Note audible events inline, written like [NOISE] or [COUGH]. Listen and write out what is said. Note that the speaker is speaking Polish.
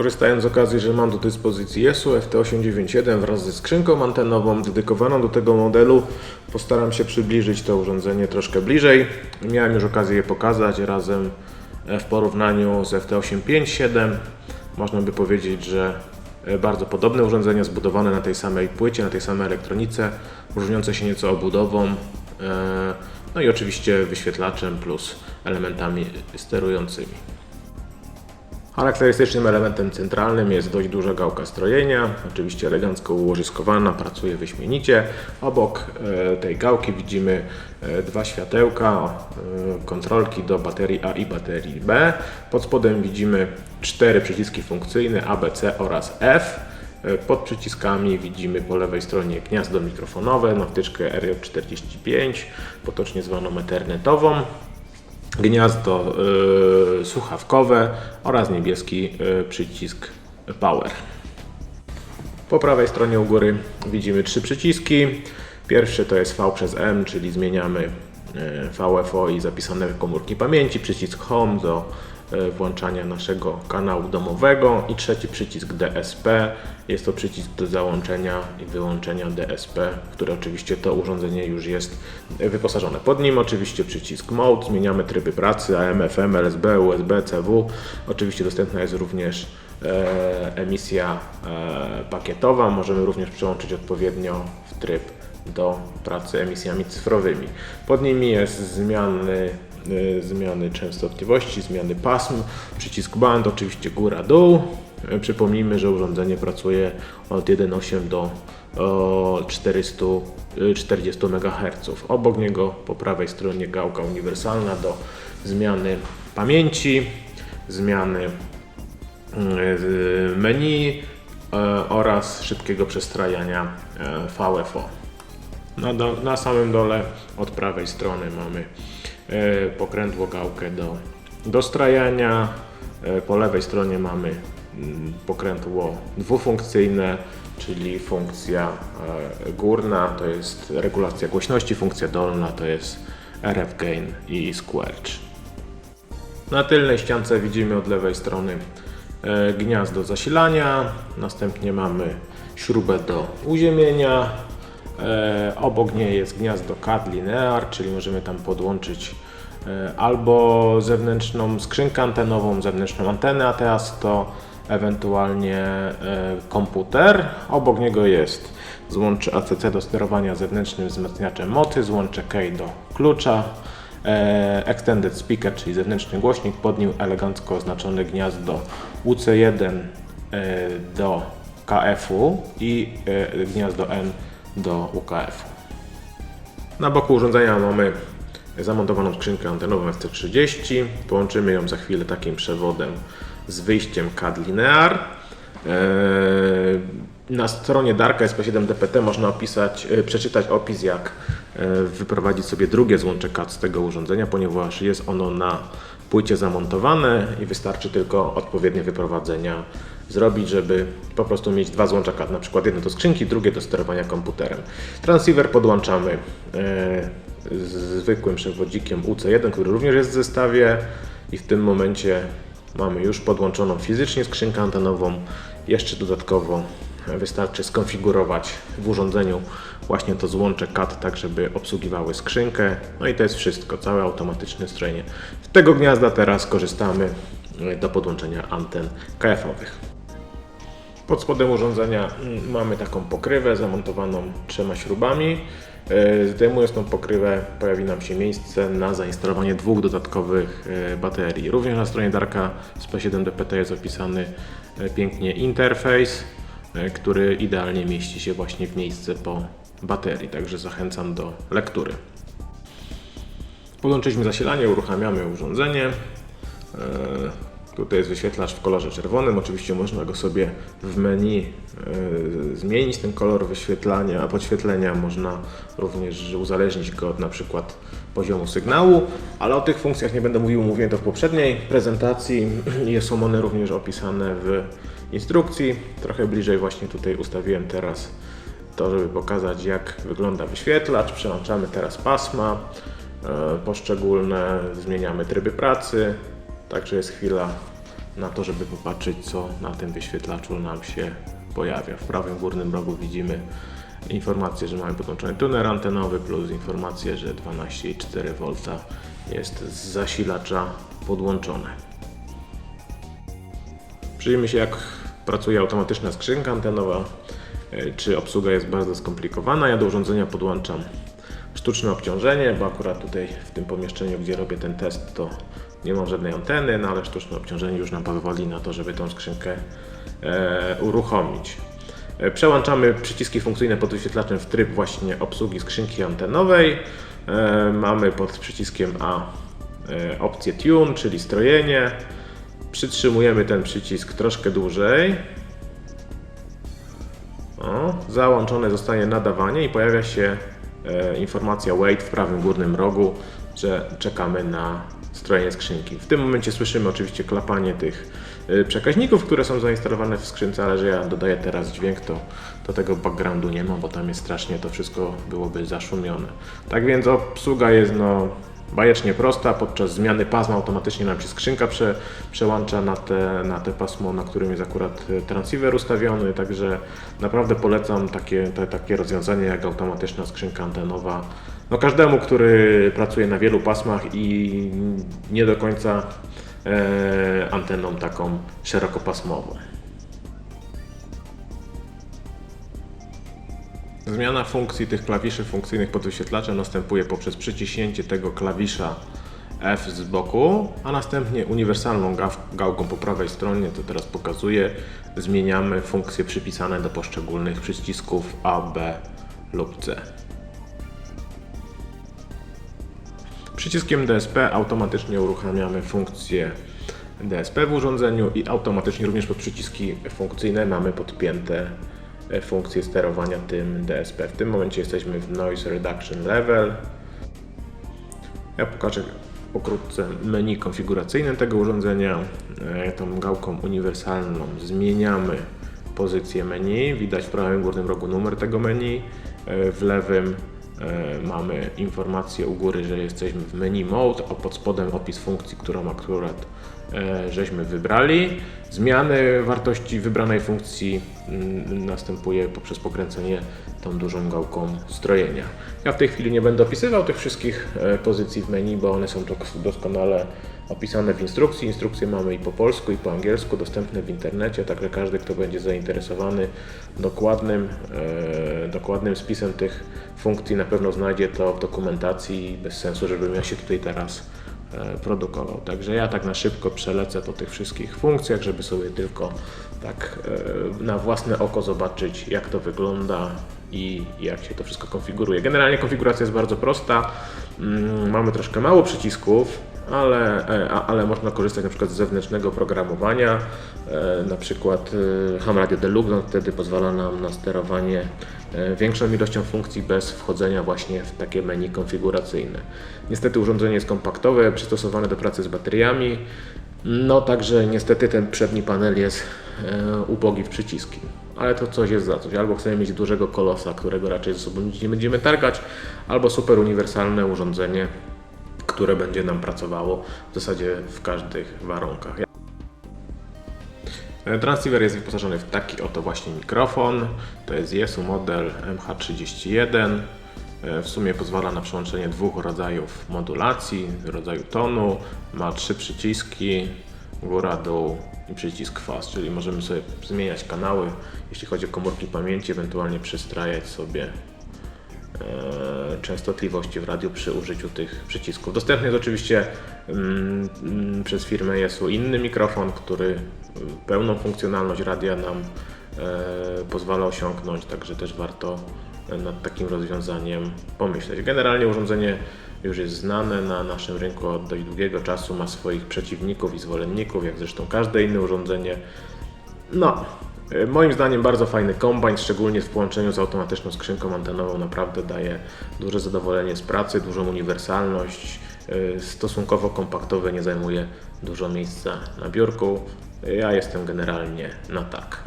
Korzystając z okazji, że mam do dyspozycji ESU FT897 wraz ze skrzynką antenową dedykowaną do tego modelu, postaram się przybliżyć to urządzenie troszkę bliżej. Miałem już okazję je pokazać razem e, w porównaniu z FT857. Można by powiedzieć, że e, bardzo podobne urządzenia zbudowane na tej samej płycie, na tej samej elektronice, różniące się nieco obudową, e, no i oczywiście wyświetlaczem plus elementami sterującymi. Charakterystycznym elementem centralnym jest dość duża gałka strojenia, oczywiście elegancko ułożyskowana, pracuje wyśmienicie. Obok e, tej gałki widzimy e, dwa światełka, e, kontrolki do baterii A i baterii B. Pod spodem widzimy cztery przyciski funkcyjne A, B, C oraz F. Pod przyciskami widzimy po lewej stronie gniazdo mikrofonowe na wtyczkę RJ45, potocznie zwaną ethernetową gniazdo y, słuchawkowe oraz niebieski y, przycisk Power. Po prawej stronie u góry widzimy trzy przyciski. Pierwszy to jest V przez M, czyli zmieniamy y, VFO i zapisane komórki pamięci. Przycisk Home do włączania naszego kanału domowego i trzeci przycisk DSP. Jest to przycisk do załączenia i wyłączenia DSP, które oczywiście to urządzenie już jest wyposażone. Pod nim oczywiście przycisk Mode, zmieniamy tryby pracy AM, FM, LSB, USB, CW. Oczywiście dostępna jest również e, emisja e, pakietowa. Możemy również przełączyć odpowiednio w tryb do pracy emisjami cyfrowymi. Pod nimi jest zmiany, zmiany częstotliwości, zmiany pasm, przycisk band, oczywiście góra-dół. Y, Przypomnijmy, że urządzenie pracuje od 1.8 do o, 440 MHz. Obok niego po prawej stronie gałka uniwersalna do zmiany pamięci, zmiany y, menu oraz szybkiego przestrajania VFO. Na, do, na samym dole od prawej strony mamy pokrętło gałkę do dostrajania. E, po lewej stronie mamy mm, pokrętło dwufunkcyjne, czyli funkcja e, górna to jest regulacja głośności, funkcja dolna to jest RF gain i squelch. Na tylnej ściance widzimy od lewej strony e, gniazdo zasilania, następnie mamy śrubę do uziemienia, e, obok niej jest gniazdo CAD linear, czyli możemy tam podłączyć e, albo zewnętrzną skrzynkę antenową, zewnętrzną antenę ATAS, to ewentualnie e, komputer. Obok niego jest złącze ACC do sterowania zewnętrznym wzmacniaczem mocy, złącze key do klucza, e, Extended Speaker, czyli zewnętrzny głośnik, pod nim elegancko oznaczone gniazdo UC1 e, do KF-u i e, gniazdo N do UKF-u. Na boku urządzenia mamy zamontowaną skrzynkę antenową FT30. Połączymy ją za chwilę takim przewodem z wyjściem CAD Linear. Eee, Na stronie Darka SP7DPT można opisać, e, przeczytać opis, jak e, wyprowadzić sobie drugie złącze CAD z tego urządzenia, ponieważ jest ono na płycie zamontowane i wystarczy tylko odpowiednie wyprowadzenia zrobić, żeby po prostu mieć dwa złącza CAD, na przykład jedno do skrzynki, drugie do sterowania komputerem. Transceiver podłączamy e, zwykłym przewodzikiem UC1, który również jest w zestawie i w tym momencie mamy już podłączoną fizycznie skrzynkę antenową. Jeszcze dodatkowo wystarczy skonfigurować w urządzeniu właśnie to złącze CAD, tak żeby obsługiwały skrzynkę. No i to jest wszystko, całe automatyczne strojenie. Z tego gniazda teraz korzystamy e, do podłączenia anten KF-owych. Pod spodem urządzenia mm, mamy taką pokrywę zamontowaną trzema śrubami. E, Zdejmując tą pokrywę pojawi nam się miejsce na zainstalowanie dwóch dodatkowych e, baterii. Również na stronie Darka z P7DPT jest opisany e, pięknie interfejs, który idealnie mieści się właśnie w miejsce po baterii, także zachęcam do lektury. Podłączyliśmy zasilanie, uruchamiamy urządzenie. Tutaj jest wyświetlacz w kolorze czerwonym. Oczywiście można go sobie w menu e, zmienić, ten kolor wyświetlania, podświetlenia. Można również uzależnić go od na przykład poziomu sygnału, ale o tych funkcjach nie będę mówił, mówiłem to w poprzedniej prezentacji. [CLEARS THROAT] Są one również opisane w instrukcji. Trochę bliżej właśnie tutaj ustawiłem teraz to, żeby pokazać jak wygląda wyświetlacz. Przełączamy teraz pasma e, poszczególne, zmieniamy tryby pracy. Także jest chwila na to, żeby popatrzeć, co na tym wyświetlaczu nam się pojawia. W prawym górnym rogu widzimy informację, że mamy podłączony tuner antenowy plus informację, że 12,4 V jest z zasilacza podłączone. Przyjrzyjmy się, jak pracuje automatyczna skrzynka antenowa, e, czy obsługa jest bardzo skomplikowana. Ja do urządzenia podłączam sztuczne obciążenie, bo akurat tutaj w tym pomieszczeniu, gdzie robię ten test, to nie mam żadnej anteny, no ale sztuczne obciążenie już nam pozwoli na to, żeby tą skrzynkę e, uruchomić. E, Przełączamy przyciski funkcyjne pod wyświetlaczem w tryb właśnie obsługi skrzynki antenowej. E, Mamy pod przyciskiem A e, opcję Tune, czyli strojenie. Przytrzymujemy ten przycisk troszkę dłużej. O, załączone zostanie nadawanie i pojawia się e, informacja wait w prawym górnym rogu, że czekamy na strojenie skrzynki. W tym momencie słyszymy oczywiście klapanie tych e, przekaźników, które są zainstalowane w skrzynce, ale że ja dodaję teraz dźwięk, to, tego backgroundu nie ma, bo tam jest strasznie to wszystko byłoby zaszumione. Tak więc obsługa jest no bajecznie prosta. Podczas zmiany pasma automatycznie nam się skrzynka prze, przełącza na te, na te pasmo, na którym jest akurat e, transceiver ustawiony. Także naprawdę polecam takie, te, takie rozwiązanie jak automatyczna skrzynka antenowa. No każdemu, który pracuje na wielu pasmach i nie do końca e, anteną taką szerokopasmową. Zmiana funkcji tych klawiszy funkcyjnych pod wyświetlaczem następuje poprzez przyciśnięcie tego klawisza F z boku, a następnie uniwersalną gałką po prawej stronie, to teraz pokazuję, zmieniamy funkcje przypisane do poszczególnych przycisków A, B lub C. Przyciskiem DSP automatycznie uruchamiamy funkcję DSP w urządzeniu i automatycznie również pod przyciski funkcyjne mamy podpięte e, funkcje sterowania tym DSP. W tym momencie jesteśmy w Noise Reduction Level. Ja pokażę pokrótce menu konfiguracyjne tego urządzenia. E, Tą gałką uniwersalną zmieniamy pozycję menu. Widać w prawym górnym rogu numer tego menu. E, W lewym mamy informację u góry, że jesteśmy w menu mode, a pod spodem opis funkcji, którą akurat e, żeśmy wybrali. Zmiany wartości wybranej funkcji mm, następuje poprzez pokręcenie tą dużą gałką strojenia. Ja w tej chwili nie będę opisywał tych wszystkich e, pozycji w menu, bo one są dos- doskonale opisane w instrukcji. Instrukcje mamy i po polsku, i po angielsku, dostępne w internecie, także każdy, kto będzie zainteresowany dokładnym, e, dokładnym spisem tych funkcji, na pewno znajdzie to w dokumentacji. Bez sensu, żebym ja się tutaj teraz e, produkował. Także ja tak na szybko przelecę po tych wszystkich funkcjach, żeby sobie tylko tak e, na własne oko zobaczyć, jak to wygląda i jak się to wszystko konfiguruje. Generalnie konfiguracja jest bardzo prosta. Mm, Mamy troszkę mało przycisków, ale, e, ale można korzystać na przykład z zewnętrznego oprogramowania, e, na przykład e, Ham Radio Deluxe, on wtedy pozwala nam na sterowanie większą ilością funkcji bez wchodzenia właśnie w takie menu konfiguracyjne. Niestety urządzenie jest kompaktowe, przystosowane do pracy z bateriami, no także niestety ten przedni panel jest ubogi w przyciski. Ale to coś jest za coś. Albo chcemy mieć dużego kolosa, którego raczej ze sobą nie będziemy targać, albo super uniwersalne urządzenie, które będzie nam pracowało w zasadzie w każdych warunkach. E, Transceiver jest wyposażony w taki oto właśnie mikrofon. To jest Jesu model MH31. E, W sumie pozwala na przełączenie dwóch rodzajów modulacji, rodzaju tonu. Ma trzy przyciski, góra, dół i przycisk fast, czyli możemy sobie zmieniać kanały, jeśli chodzi o komórki pamięci, ewentualnie przystrajać sobie częstotliwości w radiu przy użyciu tych przycisków. Dostępny jest oczywiście mm, mm, przez firmę Jesu inny mikrofon, który y, pełną funkcjonalność radia nam e, pozwala osiągnąć, także też warto nad takim rozwiązaniem pomyśleć. Generalnie urządzenie już jest znane na naszym rynku od dość długiego czasu, ma swoich przeciwników i zwolenników, jak zresztą każde inne urządzenie. No, moim zdaniem bardzo fajny kombajn, szczególnie w połączeniu z automatyczną skrzynką antenową, naprawdę daje duże zadowolenie z pracy, dużą uniwersalność, y, stosunkowo kompaktowy, nie zajmuje dużo miejsca na biurku. Ja jestem generalnie na tak.